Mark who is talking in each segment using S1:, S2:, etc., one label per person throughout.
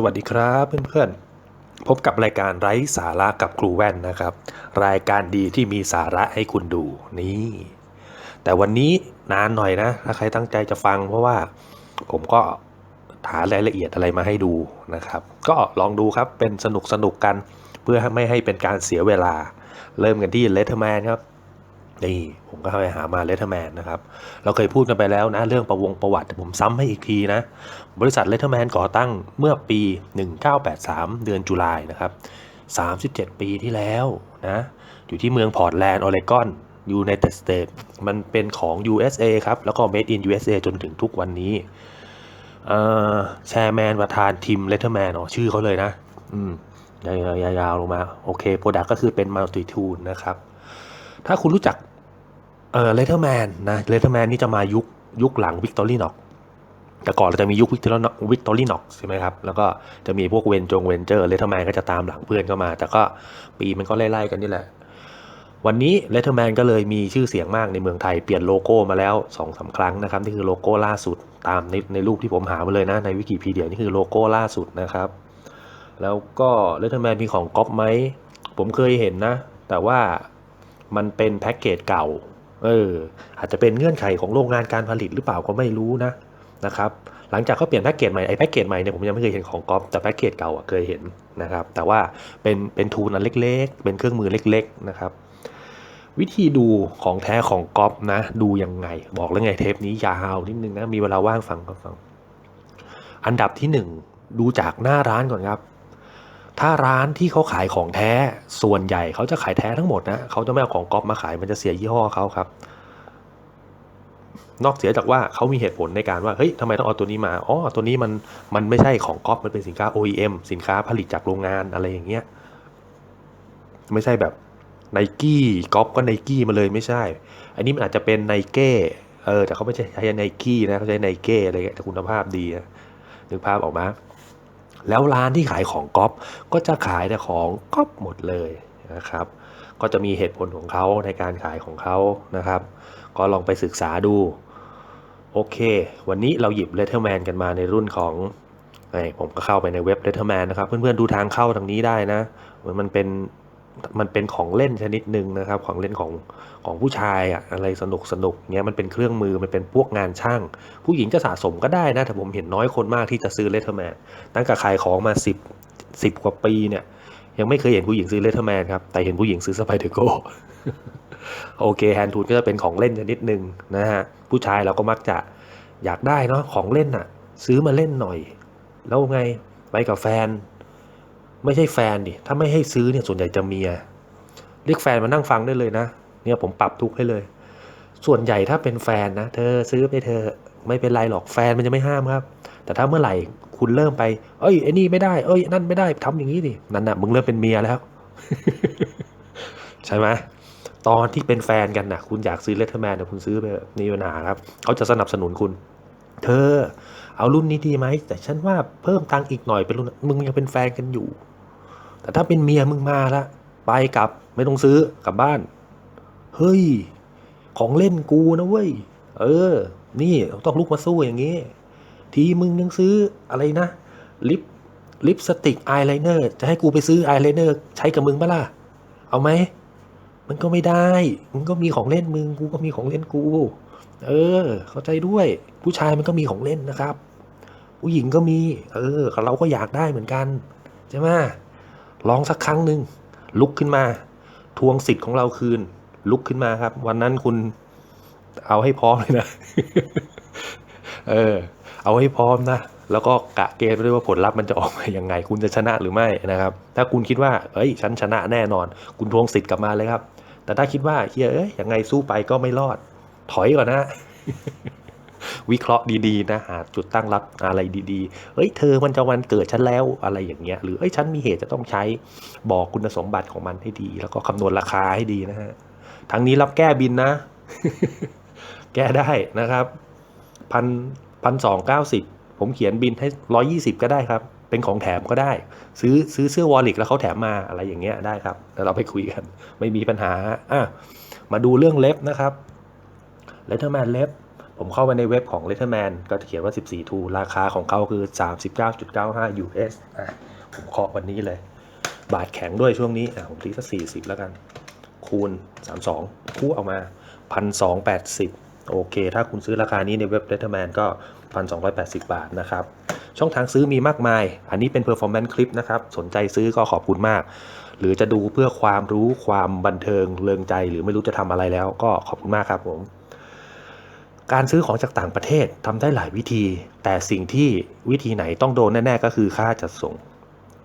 S1: สวัสดีครับเพื่อนๆ พบกับรายการไร้สาระกับครูแว่นนะครับ รายการดีที่มีสาระให้คุณดูนี่ แต่วันนี้นานหน่อยนะ ถ้าใครตั้งใจจะฟังเพราะว่าผมก็หารายละเอียดอะไรมาให้ดูนะครับ ก็ลองดูครับเป็นสนุกสนุกกัน เพื่อไม่ให้เป็นการเสียเวลา เริ่มกันที่เลเทอร์แมนครับ นี่ผมก็ไปหามาเลเทอร์แมนนะครับ เราเคยพูดกันไปแล้วนะ เรื่องประวงประวัติแต่ผมซ้ำให้อีกทีนะ บริษัทเลเทอร์แมนก่อตั้งเมื่อปี 1983 เดือนจุลายนะครับ 37 ปีที่แล้วนะ อยู่ที่เมืองพอร์ตแลนด์ออเรกอนยูไนเต็ดสเตทมันเป็นของ USA ครับ แล้วก็ Made in USA จนถึงทุกวันนี้แชร์แมนประธานทีมเลเทอร์แมนอ๋อชื่อเขาเลยนะ อืมยาวๆลงมา โอเค โปรดักก็คือเป็นมัลติทูนนะครับ ถ้าคุณรู้จัก เออเลเทอร์แมนนะเลเทอร์แมนนี่จะมายุคยุคหลังวิกตอรี่น็อกแต่ก่อนเราจะมียุควิกตอรี่วิกตอรี่น็อกใช่ไหมครับ แล้วก็จะมีพวกเวนจงเวนเจอร์เลเทอร์แมนก็จะตามหลังเพื่อนเข้ามา แต่ก็ปีมันก็ไล่ๆกันนี่แหละ วันนี้เลเทอร์แมนก็เลยมีชื่อเสียงมากในเมืองไทยเปลี่ยนโลโก้มาแล้ว2อสาครั้งนะครับ นี่คือโลโก้ล่าสุดตามในในรูปที่ผมหามาเลยนะในวิกิพีเดียนี่คือโลโก้ล่าสุดนะครับ แล้วก็เลเทอร์แมนมีของก๊อปไหมผมเคยเห็นนะ แต่ว่ามันเป็นแพ็กเกจเก่า เอออาจจะเป็นเงื่อนไขของโรงงานการผลิตหรือเปล่าก็ไม่รู้นะนะครับหลังจากเขาเปลี่ยนแพ็กเกจใหม่ไอ้แพ็กเกจใหม่เนี่ยผมยังไม่เคยเห็นของก๊อฟแต่แพ็กเกจเก่าอะเคยเห็นนะครับ แต่ว่าเป็นเป็นทูนอันเล็ก ๆ เป็นเครื่องมือเล็ก ๆ นะครับ วิธีดูของแท้ของก๊อฟนะ ดูยังไง บอกแล้วไงเทปนี้ยาวนิดนึงนะมีเวลาว่างฟังก็ฟัง อันดับที่หนึ่งดูจากหน้าร้านก่อนครับ ถ้าร้านที่เขาขายของแท้ ส่วนใหญ่เขาจะขายแท้ทั้งหมดนะเขาจะไม่เอาของก๊อปมาขายมันจะเสียยี่ห้อเขาครับ นอกเสียจากว่าเขามีเหตุผลในการว่าเฮ้ยทำไมต้องเอาตัวนี้มาอ๋อตัวนี้มันมันไม่ใช่ของก๊อปมันเป็นสินค้า OEM สินค้าผลิตจากโรงงานอะไรอย่างเงี้ยไม่ใช่แบบไนกี้ก๊อปก็ไนกี้มาเลยไม่ใช่ อันนี้มันอาจจะเป็นไนเก้เออแต่เขาไม่ใช่ใช้ไนกี้นะเขาใช้ไนเก้อะไรเงี้ยแต่คุณภาพดีนะนึกภาพออกมา แล้วร้านที่ขายของก๊อปก็จะขายแต่ของก๊อปหมดเลยนะครับ ก็จะมีเหตุผลของเขาในการขายของเขานะครับ ก็ลองไปศึกษาดู โอเค วันนี้เราหยิบ Letterman กันมาในรุ่นของผมก็เข้าไปในเว็บ Letterman นะครับ เพื่อนๆดูทางเข้าทางนี้ได้นะมันเป็น มันเป็นของเล่นชนิดหนึ่งนะครับ ของเล่นของของผู้ชายอะอะไรสนุกสนุกเงี้ยมันเป็นเครื่องมือมันเป็นพวกงานช่าง ผู้หญิงจะสะสมก็ได้นะแต่ผมเห็นน้อยคนมากที่จะซื้อ Letterman ตั้งแต่ขายของมา 10 10 กว่าปีเนี่ย ยังไม่เคยเห็นผู้หญิงซื้อ Letterman ครับ แต่เห็นผู้หญิงซื้อสไปเดอร์โกโอเคแฮนด์ทูลก็จะเป็นของเล่นชนิดหนึ่งนะฮะผู้ชายเราก็มักจะอยากได้เนาะของเล่นอะซื้อมาเล่นหน่อย แล้วไงไปกับแฟน ไม่ใช่แฟนดิถ้าไม่ให้ซื้อเนี่ยส่วนใหญ่จะเมียเรียกแฟนมานั่งฟังได้เลยนะ เนี่ยผมปรับทุกให้เลย ส่วนใหญ่ถ้าเป็นแฟนนะ เธอซื้อไปเธอไม่เป็นไรหรอกแฟนมันจะไม่ห้ามครับ แต่ถ้าเมื่อไหร่คุณเริ่มไป เอ้ยไอ้นี่ไม่ได้เอ้ยนั่นไม่ได้ทำอย่างนี้ดินั่นน่ะมึงเริ่มเป็นเมียแล้ว ใช่ไหมตอนที่เป็นแฟนกันนะคุณอยากซื้อเลเทอร์แมนเนี่ยคุณซื้อไปมีปัญหาครับเขาจะสนับสนุนคุณ เธอ เอารุ่นนี้ดีไหมแต่ฉันว่าเพิ่มตังค์อีกหน่อยเป็นรุ่นมึงยังเป็นแฟนกันอยู่ แต่ถ้าเป็นเมียมึงมาละไปกลับไม่ต้องซื้อกลับบ้าน เฮ้ย ของเล่นกูนะเว้ย เออ นี่ต้องลุกมาสู้อย่างนี้ ทีมึงยังซื้ออะไรนะ ลิปลิปสติกอายไลเนอร์จะให้กูไปซื้ออายไลเนอร์ใช้กับมึงปะล่ะ เอาไหม มันก็ไม่ได้ มึงก็มีของเล่นมึง กูก็มีของเล่นกู เออ เข้าใจด้วย ผู้ชายมันก็มีของเล่นนะครับ ผู้หญิงก็มี เออ เราก็อยากได้เหมือนกัน ใช่ไหม ลองสักครั้งหนึ่งลุกขึ้นมา ทวงสิทธิ์ของเราคืน ลุกขึ้นมาครับ วันนั้นคุณเอาให้พร้อมเลยนะ เออ เอาให้พร้อมนะ แล้วก็กะเกณฑ์ไปด้วยว่าผลลัพธ์มันจะออกมายังไง คุณจะชนะหรือไม่นะครับ ถ้าคุณคิดว่า เอ้ย ฉันชนะแน่นอน คุณทวงสิทธิ์กลับมาเลยครับ แต่ถ้าคิดว่าเฮ้ยยังไงสู้ไปก็ไม่รอด ถอยก่อนนะ วิเคราะห์ดีๆนะหาจุดตั้งรับอะไรดีๆ เอ้ยเธอมันจะวันเกิดฉันแล้วอะไรอย่างเงี้ยหรือเอ้ยฉันมีเหตุจะต้องใช้บอกคุณสมบัติของมันให้ดี แล้วก็คำนวณราคาให้ดีนะฮะทั้งนี้รับแก้บินนะ แก้ได้นะครับพันพันสองเก้าสิบผมเขียนบินให้ร้อยี่สิบก็ได้ครับ เป็นของแถมก็ได้ ซื้อซื้อเสื้อวอลลิกแล้วเขาแถมมาอะไรอย่างเงี้ยได้ครับแล้วเราไปคุยกัน ไม่มีปัญหาอะมาดูเรื่องเล็บนะครับเลเทอร์แมนเล็บ ผมเข้าไปในเว็บของ Letterman ก็จะเขียนว่า 14 ทูราคาของเขาคือ 39.95 US อะผมเคาะวันนี้เลย บาทแข็งด้วยช่วงนี้อะผมตีสัก40 แล้วกัน คูณ 32 คู่ออกมา 1,280 โอเค ถ้าคุณซื้อราคานี้ในเว็บ Letterman ก็ 1,280 บาทนะครับ ช่องทางซื้อมีมากมาย อันนี้เป็น performance คลิปนะครับ สนใจซื้อก็ขอบคุณมาก หรือจะดูเพื่อความรู้ความบันเทิงเริงใจ หรือไม่รู้จะทำอะไรแล้วก็ขอบคุณมากครับผม การซื้อของจากต่างประเทศทำได้หลายวิธี แต่สิ่งที่วิธีไหนต้องโดนแน่ ๆ ก็คือค่าจัดส่ง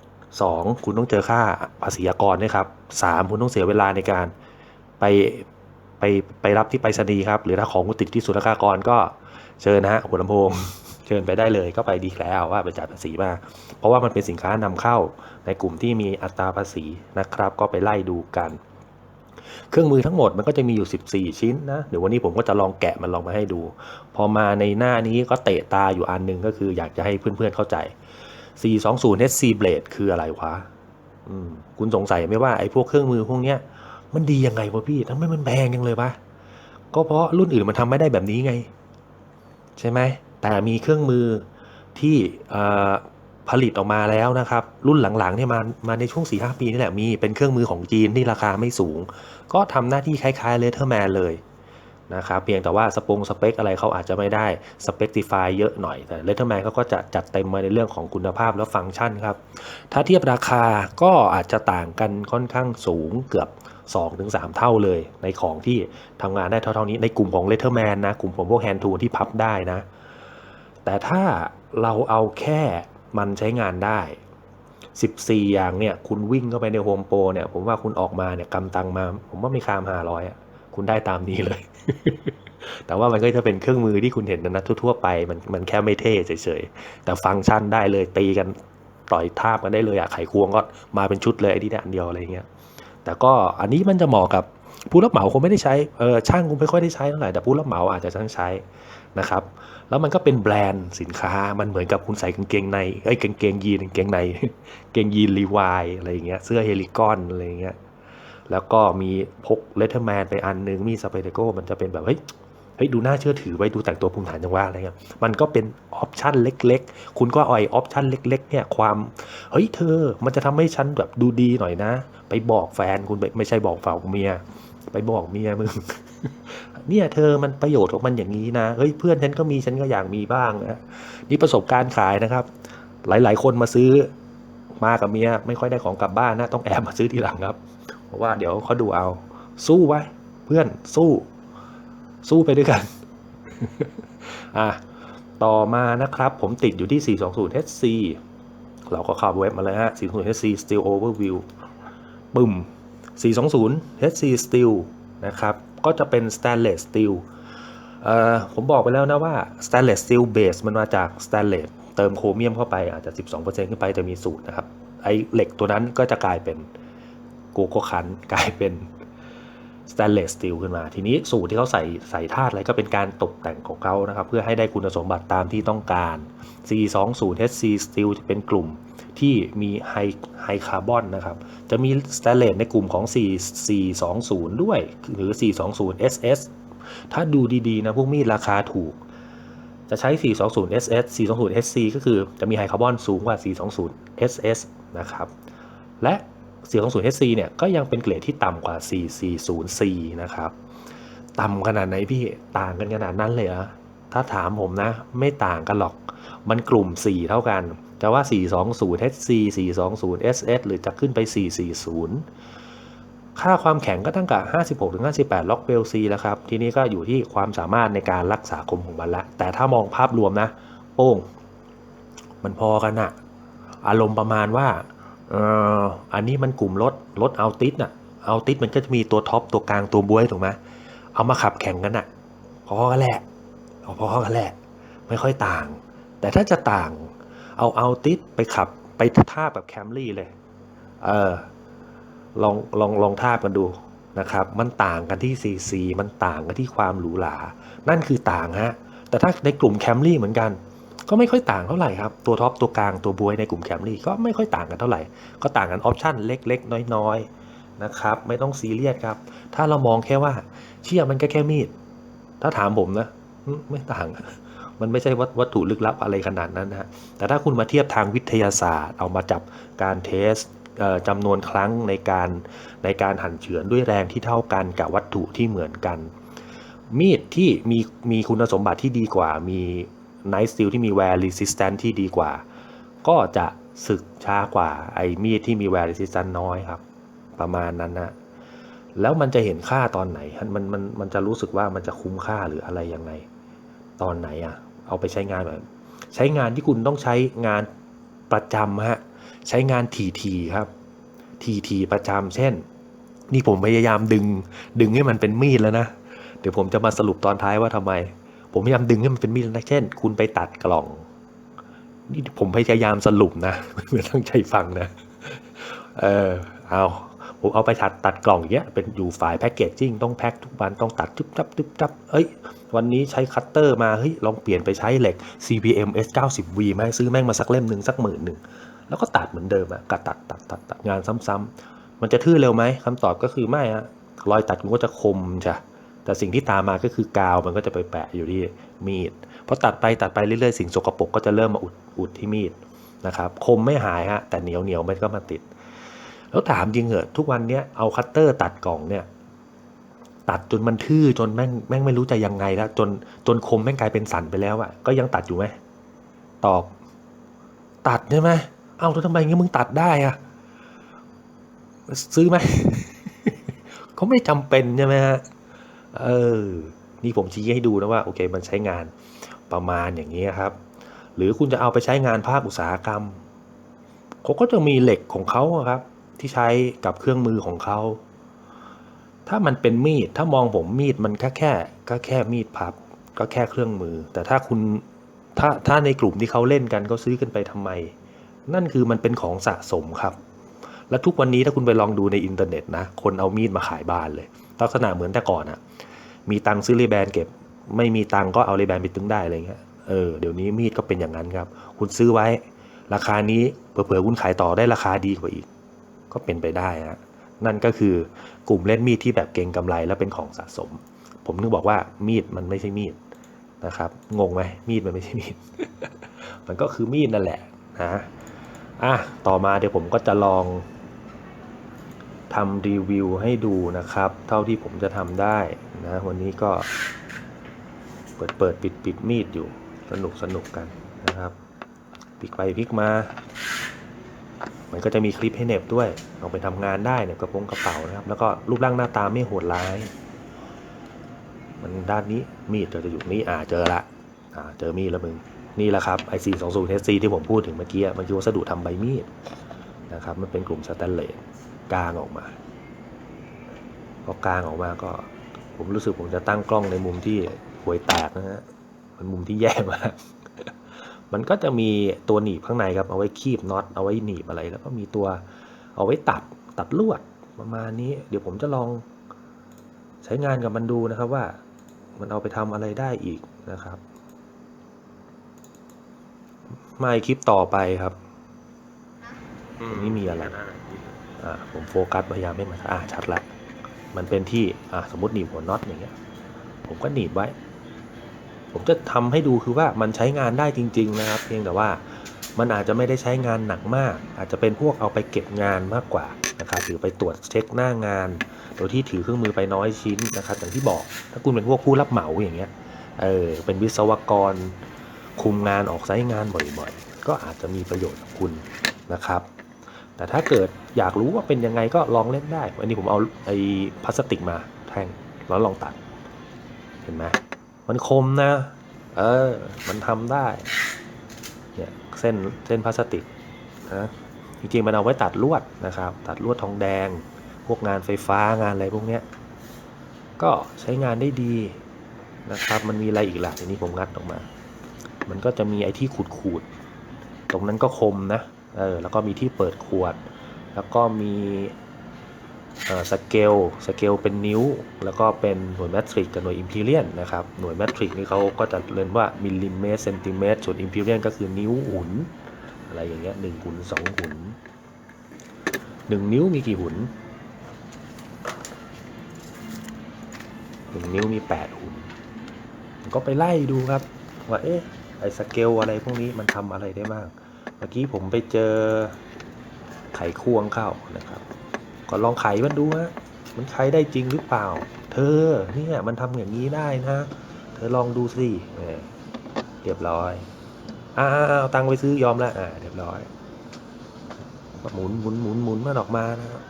S1: 2. คุณต้องเจอค่าภาษีกรด้วยครับ 3. คุณต้องเสียเวลาในการไปไปไปรับที่ไปรษณีย์ครับ หรือถ้าของคุณติดที่ศุลกากรก็เชิญนะฮะหัวลำโพงเชิญไปได้เลยก็ไปดีแล้วว่าไปจ่ายภาษีมา เพราะว่ามันเป็นสินค้านำเข้าในกลุ่มที่มีอัตราภาษีนะครับ ก็ไปไล่ดูกัน เครื่องมือทั้งหมดมันก็จะมีอยู่ 14 ชิ้นนะเดี๋ยววันนี้ผมก็จะลองแกะมันลองมาให้ดู พอมาในหน้านี้ก็เตะตาอยู่อันหนึงก็คืออยากจะให้เพื่อนๆเข้าใจ 420 HC Blade คืออะไรวะคุณสงสัยไหมว่าไอ้พวกเครื่องมือพวกเนี้ยมันดียังไงวะพี่ทำไมมันแพงจังเลยวะก็เพราะรุ่นอื่นมันทำไม่ได้แบบนี้ไง ใช่ไหมแต่มีเครื่องมือที่ ผลิตออกมาแล้วนะครับ รุ่นหลังๆเนี่ยมามาในช่วง 4-5 ปีนี่แหละมีเป็นเครื่องมือของจีนที่ราคาไม่สูง ก็ทำหน้าที่คล้ายๆเลเทอร์แมนเลยนะครับเพียงแต่ว่าสปงสเปคอะไรเขาอาจจะไม่ได้สเป c ติฟายเยอะหน่อย แต่เลเทอร์แมนเขาก็จะจัดเต็มมาในเรื่องของคุณภาพและฟังก์ชันครับ ถ้าเทียบราคาก็อาจจะต่างกันค่อนข้างสูงเกือบ 2-3 เท่าเลย ในของที่ทำงานได้เท่าๆนี้ในกลุ่มของ Letterman นนะ กลุ่มของพวก Hand Tool ที่พับได้นะ แต่ถ้าเราเอาแค่ มันใช้งานได้ 14 อย่างเนี่ย คุณวิ่งเข้าไปใน Home Pro เนี่ย ผมว่าคุณออกมาเนี่ยกำตังมา ผมว่าไม่คาม500อะคุณได้ตามนี้เลย แต่ว่ามันก็จะเป็นเครื่องมือที่คุณเห็นนะทั่วๆไป มันมันแค่ไม่เท่เฉยๆ แต่ฟังก์ชันได้เลยตีกันต่อยท่าบกันได้เลยอะไขควงก็มาเป็นชุดเลยไอ้นี่เนี่ยอันเดียวอะไรเงี้ย แต่ก็อันนี้มันจะเหมาะกับผู้รับเหมาคงไม่ได้ใช้เออช่างคงไม่ค่อยได้ใช้เท่าไหร่แต่ผู้รับเหมาอาจจะต้องใช้นะครับ แล้วมันก็เป็นแบรนด์สินค้ามันเหมือนกับคุณใส่กางเกงในไอ้กางเกงยีนกางเกงในกางเกงยีนรีวายอะไรอย่างเงี้ยเสื้อเฮลิคอนอะไรอย่างเงี้ยแล้วก็มีพกเลเทอร์แมนไปอันนึงมีสเปเดโกมันจะเป็นแบบเฮ้ยเฮ้ยดูน่าเชื่อถือไว้ดูแต่งตัวภูมิฐานจังว่าอะไรเงี้ยมันก็เป็นออปชันเล็กๆ คุณก็อาไอ้ออปชันเล็กๆเนี่ยความเฮ้ยเธอมันจะทำให้ฉันแบบดูดีหน่อยนะ ไปบอกแฟนคุณไปไม่ใช่บอกฝ่าเมีย ไปบอกเมียมึง เนี่ยเธอมันประโยชน์ของมันอย่างนี้นะเฮ้ยเพื่อนฉันก็มีฉันก็อยากมีบ้างนะนี่ประสบการณ์ขายนะครับ หลาย ๆ คนมาซื้อมากับเมียไม่ค่อยได้ของกลับบ้านนะต้องแอบมาซื้อทีหลังครับ เพราะว่าเดี๋ยวเขาดูเอา สู้ไว้ เพื่อนสู้ สู้ไปด้วยกันอะต่อมานะครับ ผมติดอยู่ที่ 420 HC เราก็เข้าเว็บมาเลยฮะ 420 HC Steel Overview ปึ้ม420 HC Steel นะครับ ก็จะเป็น Stainless Steel เอ่อผมบอกไปแล้วนะว่า Stainless Steel Base มันมาจาก Stainless เติมโครเมียมเข้าไปอาจจะ 12%ขึ้นไปจะมีสูตรนะครับ ไอเหล็กตัวนั้นก็จะกลายเป็นโกโก้คันกลายเป็น Stainless Steel ขึ้นมา ทีนี้สูตรที่เขาใส่ใส่ธาตุอะไรก็เป็นการตกแต่งของเขานะครับ เพื่อให้ได้คุณสมบัติตามที่ต้องการ420 HC Steel จะเป็นกลุ่ม ที่มีไฮไฮคาร์บอนนะครับ จะมีสแตเลสในกลุ่มของ 4 420 ด้วย หรือ 420 SS ถ้าดูดีๆนะพวกมีดราคาถูก จะใช้ 420 SS 420 SC ก็คือจะมีไฮคาร์บอนสูงกว่า 420 SS นะครับ และ 420 SC เนี่ยก็ยังเป็นเกรดที่ต่ำกว่า 440C นะครับ ต่ำขนาดไหนพี่ ต่างกันขนาดนั้นเลยเหรอถ้าถามผมนะ ไม่ต่างกันหรอก มันกลุ่ม 4 เท่ากัน จะว่า 420 HC 420 SS หรือจะขึ้นไป 440 ค่าความแข็งก็ตั้งกับ56ถึง58 ล็อกเบลซีแล้วครับ ทีนี้ก็อยู่ที่ความสามารถในการรักษาคมของมันละ แต่ถ้ามองภาพรวมนะ โป้ง มันพอกันอะอารมณ์ประมาณว่าเอออันนี้มันกลุ่มรถ รถเอาติสน่ะเอาติสมันก็จะมีตัวท็อป ตัวกลางตัวบวยถูกไหมเอามาขับแข่งกันน่ะพอกันแหละพอกันแหละ ไม่ค่อยต่าง แต่ถ้าจะต่าง เอาเอาติสไปขับไปท่าแบบแคมรี่เลย เออ ลองลองลองท่ากันดูนะครับ มันต่างกันที่ซีซีมันต่างกันที่ความหรูหรา นั่นคือต่างฮะ แต่ถ้าในกลุ่มแคมรี่เหมือนกัน ก็ไม่ค่อยต่างเท่าไหร่ครับ ตัวท็อปตัวกลางตัวบวยในกลุ่มแคมรี่ก็ไม่ค่อยต่างกันเท่าไหร่ ก็ต่างกันออปชั่นเล็กๆ น้อยๆนะครับ ไม่ต้องซีเรียสครับ ถ้าเรามองแค่ว่า เชี่ยมันก็แค่มีด ถ้าถามผมนะ ไม่ต่าง มันไม่ใช่วัตถุลึกลับอะไรขนาดนั้นนะฮะแต่ถ้าคุณมาเทียบทางวิทยาศาสตร์ เอามาจับการเทสอ่อจำนวนครั้งในการในการหั่นเฉือนด้วยแรงที่เท่ากันกับวัตถุที่เหมือนกัน มีดที่มีมีคุณสมบัติที่ดีกว่า มีไนท์สตีลที่มี wear resistant ที่ดีกว่า ก็จะสึกช้ากว่าไอ้มีดที่มี wear resistant น้อยครับ ประมาณนั้นนะแล้วมันจะเห็นค่าตอนไหน มันมันมันจะรู้สึกว่ามันจะคุ้มค่าหรืออะไรยังไง ตอนไหนอะเอาไปใช้งานแบบใช้งานที่คุณต้องใช้งานประจำฮะ ใช้งานทีทีๆครับทีทีๆประจำเช่น นี่ผมพยายามดึง ดึงให้มันเป็นมีดแล้วนะ เดี๋ยวผมจะมาสรุปตอนท้ายว่าทำไม ผมพยายามดึงให้มันเป็นมีดนะเช่น คุณไปตัดกล่อง นี่ผมพยายามสรุปนะไม่ตั้งใจฟังนะ เออเอา ผมเอาไปตัดตัดกล่องอย่างเงี้ยเป็นอยู่ฝ่ายแพ็กเกจจิ้งต้องแพ็คทุกวันต้องตัดจุ๊บจับจุ๊บจับเอ้ยวันนี้ใช้คัตเตอร์มาเฮ้ยลองเปลี่ยนไปใช้เหล็ก CPM S90V ไหมซื้อแม่งมาสักเล่มหนึ่งสักหมื่นหนึ่งแล้วก็ตัดเหมือนเดิมอะกัดตัดตัดตัดตัดงานซ้ำๆมันจะทื่อเร็วไหมคำตอบก็คือไม่ฮะรอยตัดมันก็จะคมจ้ะแต่สิ่งที่ตามมาก็คือกาวมันก็จะไปแปะอยู่ที่มีดพอตัดไปตัดไปเรื่อยๆสิ่งสกปรกก็จะเริ่มมาอุดอุดที่มีดนะครับคมไม่หายฮะแต่เหนียวเหนียวมันก็มาติด แล้วถามจริงเหอะทุกวันเนี้ยเอาคัตเตอร์ตัดกล่องเนี่ย ตัดจนมันทื่อจนแม่งแม่งไม่รู้จะยังไงแล้ว จนจนคมแม่งกลายเป็นสันไปแล้วอะก็ยังตัดอยู่ไหมตอบ ตัดใช่ไหมเอ้าแล้วทำไมงี้มึงตัดได้อะซื้อไหมเขาไม่จำเป็นใช่ไหมฮะเออ นี่ผมชี้ให้ดูนะว่าโอเค มันใช้งานประมาณอย่างนี้ครับ หรือคุณจะเอาไปใช้งานภาคอุตสาหกรรมเขาก็จะมีเหล็กของเขาครับ ที่ใช้กับเครื่องมือของเขา ถ้ามันเป็นมีด ถ้ามองผมมีดมันแค่แค่ก็แค่มีดพับ ก็แค่เครื่องมือ แต่ถ้าคุณถ้าถ้าในกลุ่มที่เขาเล่นกันเขาซื้อกันไปทำไม นั่นคือมันเป็นของสะสมครับ และทุกวันนี้ถ้าคุณไปลองดูในอินเทอร์เน็ตนะ คนเอามีดมาขายบ้านเลย ลักษณะเหมือนแต่ก่อนอะมีตังซื้อรีแบนเก็บ ไม่มีตังก็เอารีแบนไปตึงได้อะไรเงี้ย เออ เดี๋ยวนี้มีดก็เป็นอย่างนั้นครับ คุณซื้อไว้ ราคานี้เผื่อๆคุณขายต่อได้ราคาดีกว่าอีก ก็เป็นไปได้ฮะนั่นก็คือกลุ่มเล่นมีดที่แบบเก่งกำไรและเป็นของสะสม ผมนึกบอกว่ามีดมันไม่ใช่มีดนะครับงงไหมมีดมันไม่ใช่มีด มันก็คือมีดนั่นแหละนะอะต่อมาเดี๋ยวผมก็จะลองทำรีวิวให้ดูนะครับ เท่าที่ผมจะทำได้นะวันนี้ก็เปิดเปิดปิดปิดมีดอยู่สนุกสนุกกันนะครับพลิกไปพลิกมา มันก็จะมีคลิปให้เน็บด้วยเอาไปทำงานได้เนี่ยกระโปรงกระเป๋านะครับ แล้วก็รูปร่างหน้าตาไม่โหดร้าย มันด้านนี้มีดจะอยู่นี่อ่าเจอละอ่าเจอมีดแล้วมึงนี่แหละครับ IC 2 0 HC ที่ผมพูดถึงเมื่อกี้มันคือวัสดุทำใบมีดนะครับมันเป็นกลุ่มสแตนเลสกลางออกมาพอกลางออกมาก็ ผมรู้สึกผมจะตั้งกล้องในมุมที่หวยแตกนะฮะมันมุมที่แย่มาก มันก็จะมีตัวหนีบข้างในครับเอาไว้คีบน็อตเอาไว้หนีบอะไร แล้วก็มีตัวเอาไว้ตัดตัดลวดประมาณนี้ เดี๋ยวผมจะลองใช้งานกับมันดูนะครับว่ามันเอาไปทำอะไรได้อีกนะครับ มาคลิปต่อไปครับนี้มีอะไรอ่าผมโฟกัสพยายามให้มันอ่าชัดละมันเป็นที่อ่าสมมติหนีบหัวน็อตอย่างเงี้ย ผมก็หนีบไว้ ผมจะทำให้ดูคือว่ามันใช้งานได้จริง ๆ นะครับ เพียงแต่ว่ามันอาจจะไม่ได้ใช้งานหนักมาก อาจจะเป็นพวกเอาไปเก็บงานมากกว่านะครับหรือไปตรวจเช็คหน้างาน โดยที่ถือเครื่องมือไปน้อยชิ้นนะครับอย่างที่บอกถ้าคุณเป็นพวกผู้รับเหมาอย่างเงี้ยเออเป็นวิศวกร คุมงานออกไซต์งานบ่อยๆ ก็อาจจะมีประโยชน์กับคุณนะครับ แต่ถ้าเกิดอยากรู้ว่าเป็นยังไงก็ลองเล่นได้ วันนี้ผมเอาไอ้พลาสติกมาแท่งแล้วลองตัด เห็นไหม มันคมนะ เออ มันทำได้ เนี่ยเส้นเส้นพลาสติกนะจริงๆมันเอาไว้ตัดลวดนะครับ ตัดลวดทองแดง พวกงานไฟฟ้างานอะไรพวกเนี้ย ก็ใช้งานได้ดีนะครับ มันมีอะไรอีกล่ะทีนี้ผมงัดออกมา มันก็จะมีไอ้ที่ขูดๆตรงนั้นก็คมนะ เออ แล้วก็มีที่เปิดขวด แล้วก็มี สเกลสเกลเป็นนิ้ว แล้วก็เป็นหน่วยแมทริกกับหน่วยอิมพีเรียนนะครับหน่วยแมทริกนี่เขาก็จะเรียนว่ามิลลิเมตรเซนติเมตรส่วนอิมพีเรียนก็คือนิ้วหุนอะไรอย่างเงี้ยหนึ่งหุนสองหุนหนึ่งนิ้วมีกี่หุนหนึ่งนิ้วมีแปดหุนก็ไปไล่ดูครับว่าเอ๊ะไอ้สเกลอะไรพวกนี้มันทำอะไรได้บ้างเมื่อกี้ผมไปเจอไขควงเข้านะครับ ก็ลองไขมันดูฮะมันไขได้จริงหรือเปล่า เธอเนี่ยมันทำอย่างนี้ได้นะ เธอลองดูสิเรียบร้อยอ้าวเอาตังค์ไปซื้อยอมแล้วอ่าเรียบร้อยหมุนหมุนหมุนหมุนมันออกมานะครับ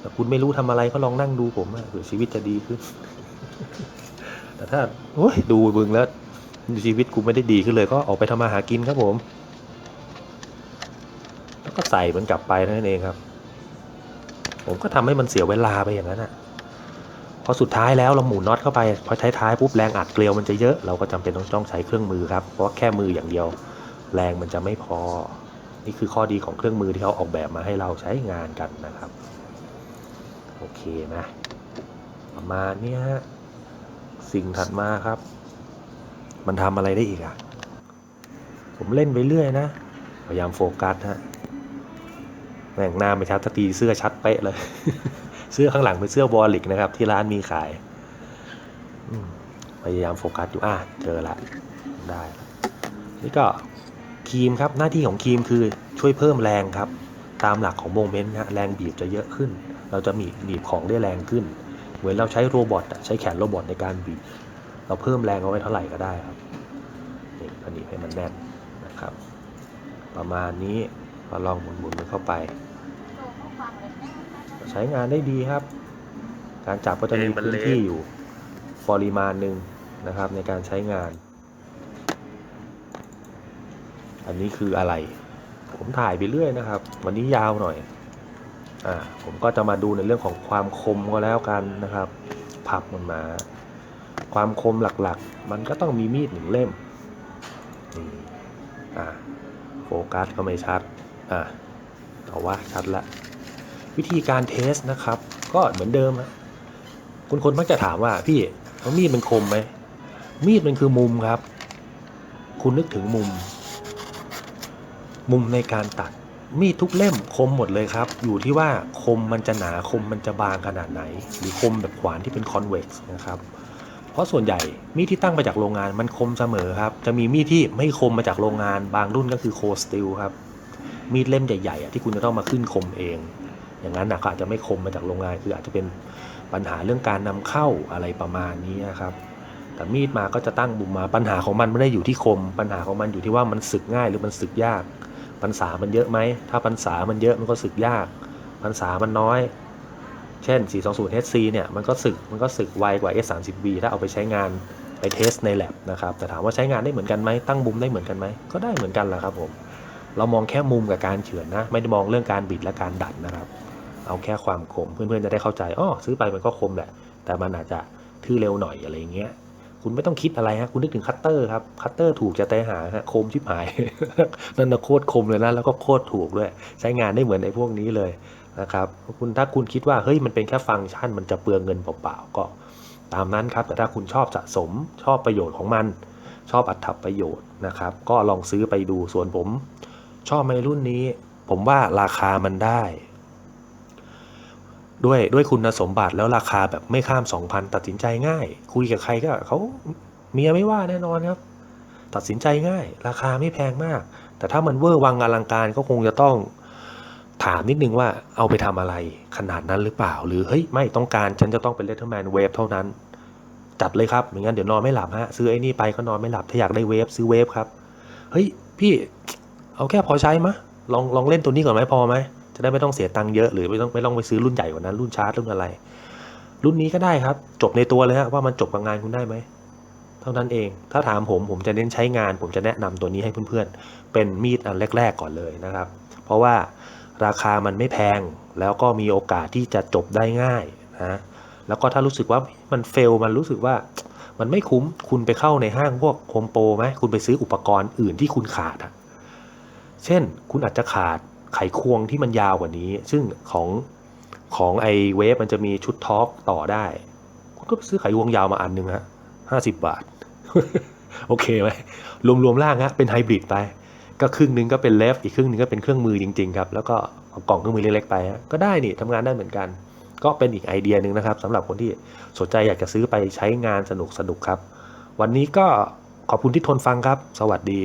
S1: แต่คุณไม่รู้ทำอะไรก็ลองนั่งดูผมอะเผื่อชีวิตจะดีขึ้น แต่ถ้าโอ้ยดูบึงแล้วชีวิตกูไม่ได้ดีขึ้นเลย ก็ออกไปทำมาหากินครับผม แล้วก็ใส่มันกลับไปนั่นเองครับ ผมก็ทำให้มันเสียเวลาไปอย่างนั้นอะพอสุดท้ายแล้วเราหมุนน็อตเข้าไปพอท้ายๆปุ๊บแรงอัดเกลียวมันจะเยอะเราก็จำเป็นต้องต้องใช้เครื่องมือครับเพราะแค่มืออย่างเดียว แรงมันจะไม่พอ นี่คือข้อดีของเครื่องมือที่เขาออกแบบมาให้เราใช้งานกันนะครับโอเคนะประมาณเนี้ยฮะสิ่งถัดมาครับ มันทำอะไรได้อีกอะผมเล่นไปเรื่อยนะ พยายามโฟกัสฮะ แม่งหน้าไม่ชัดสักทีเสื้อชัดเป๊ะเลย เสื้อข้างหลังเป็นเสื้อวอลลิกนะครับ ที่ร้านมีขายพยายามโฟกัสอยู่อะเจอละได้ละนี่ก็ครีมครับหน้าที่ของครีมคือช่วยเพิ่มแรงครับ ตามหลักของโมเมนต์นะแรงบีบจะเยอะขึ้น เราจะมีบีบของได้แรงขึ้น เหมือนเราใช้โรบอทใช้แขนโรบอทในการบีบ เราเพิ่มแรงเอาไว้เท่าไหร่ก็ได้ครับนี่ก็หนีบให้มันแน่นนะครับ ประมาณนี้ ก็ลองหมุนๆมันเข้าไป ใช้งานได้ดีครับ การจับก็จะมีพื้นที่อยู่ปริมาณหนึ่งนะครับในการใช้งาน อันนี้คืออะไร ผมถ่ายไปเรื่อยนะครับ วันนี้ยาวหน่อยอ่าผมก็จะมาดูในเรื่องของความคมก็แล้วกันนะครับพับมันมา ความคมหลักๆ มันก็ต้องมีมีดหนึ่งเล่มนี่อ่าโฟกัสก็ไม่ชัด อ่าเอาว่าชัดละ วิธีการเทสนะครับ ก็เหมือนเดิมคุณคนมักจะถามว่าพี่แล้วมีดมันคมไหม มีดมันคือมุมครับ คุณนึกถึงมุม มุมในการตัด มีดทุกเล่มคมหมดเลยครับ อยู่ที่ว่าคมมันจะหนาคมมันจะบางขนาดไหน หรือคมแบบขวานที่เป็นคอนเวกซ์นะครับเพราะส่วนใหญ่มีดที่ตั้งมาจากโรงงานมันคมเสมอครับ จะมีมีดที่ไม่คมมาจากโรงงานบางรุ่นก็คือโคสติลครับ มีดเล่มใหญ่ๆอะที่คุณจะต้องมาขึ้นคมเอง อย่างนั้นนะก็อาจจะไม่คมมาจากโรงงานคืออาจจะเป็นปัญหาเรื่องการนำเข้าอะไรประมาณนี้นะครับแต่มีดมาก็จะตั้งมุมมาปัญหาของมันไม่ได้อยู่ที่คม ปัญหาของมันอยู่ที่ว่ามันสึกง่ายหรือมันสึกยากปัญษามันเยอะไหม ถ้าปัญษามันเยอะมันก็สึกยากปัญษามันน้อย เช่น 420 HC เนี่ยมันก็สึกมันก็สึกไวกว่า S30V ถ้าเอาไปใช้งานไปเทสใน lab นะครับ แต่ถามว่าใช้งานได้เหมือนกันไหมตั้งมุมได้เหมือนกันไหมก็ได้เหมือนกันแหละครับผม เรามองแค่มุมกับการเฉือนนะ ไม่ได้มองเรื่องการบิดและการดัดนะครับ เอาแค่ความคมเพื่อนๆจะได้เข้าใจอ๋อซื้อไปมันก็คมแหละ แต่มันอาจจะทื่อเร็วหน่อยอะไรอย่างเงี้ย คุณไม่ต้องคิดอะไรฮะคุณนึกถึงคัตเตอร์ครับคัตเตอร์ถูกจะตายหาฮะคมชิบหายนั่นนะโคตรคมเลยนะแล้วก็โคตรถูกด้วย ใช้งานได้เหมือนไอ้พวกนี้เลยนะครับคุณถ้าคุณคิดว่าเฮ้ยมันเป็นแค่ฟังก์ชันมันจะเปลืองเงินเปล่าๆก็ ตามนั้นครับแต่ถ้าคุณชอบสะสมชอบประโยชน์ของมัน ชอบอัตประโยชน์นะครับ ก็ลองซื้อไปดูส่วนผม ชอบในรุ่นนี้ ผมว่าราคามันได้ ด้วยด้วยคุณสมบัติแล้วราคาแบบไม่ข้าม 2,000 ตัดสินใจง่าย คุยกับใครก็เขาเมียไม่ว่าแน่นอนครับ ตัดสินใจง่าย ราคาไม่แพงมาก แต่ถ้ามันเวอร์วังอลังการก็คงจะต้องถามนิดนึงว่าเอาไปทำอะไรขนาดนั้นหรือเปล่า หรือเฮ้ยไม่ต้องการฉันจะต้องเป็นเลเทอร์แมนเวฟเท่านั้น จัดเลยครับไม่งั้นเดี๋ยวนอนไม่หลับฮะ ซื้อไอ้นี่ไปก็นอนไม่หลับถ้าอยากได้เวฟซื้อเวฟครับ เฮ้ยพี่ เอาแค่พอใช้มะลองลองเล่นตัวนี้ก่อนไหมพอไหมจะได้ไม่ต้องเสียตังค์เยอะหรือไม่ต้องไม่ต้องไปซื้อรุ่นใหญ่กว่านั้นรุ่นชาร์จรุ่นอะไร รุ่นนี้ก็ได้ครับ จบในตัวเลยฮะว่ามันจบกับงานคุณได้ไหมเท่านั้นเอง ถ้าถามผมผมจะเน้นใช้งาน ผมจะแนะนำตัวนี้ให้เพื่อนๆ เป็นมีดอันแรก ๆ ก่อนเลยนะครับ เพราะว่าราคามันไม่แพงแล้วก็มีโอกาสที่จะจบได้ง่ายนะแล้วก็ถ้ารู้สึกว่ามันเฟลมันรู้สึกว่ามันไม่คุ้มคุณไปเข้าในห้างพวกโฮมโปรไหมคุณไปซื้ออุปกรณ์อื่นที่คุณขาดอะ เช่นคุณอาจจะขาดไขควงที่มันยาวกว่านี้ ซึ่งของของไอเวฟมันจะมีชุดทอกต่อได้ คุณก็ไปซื้อไขควงยาวมาอันหนึ่งฮะห้าสิบบาท โอเคไหมรวมๆล่างฮะเป็นไฮบริดไป ก็ครึ่งนึงก็เป็นเลฟอีกครึ่งนึงก็เป็นเครื่องมือจริงๆครับ แล้วก็กล่องเครื่องมือเล็กๆไปฮะก็ได้นี่ทำงานได้เหมือนกัน ก็เป็นอีกไอเดียหนึ่งนะครับสำหรับคนที่สนใจอยากจะซื้อไปใช้งานสนุกสนุกๆครับ วันนี้ก็ขอบคุณที่ทนฟังครับ สวัสดี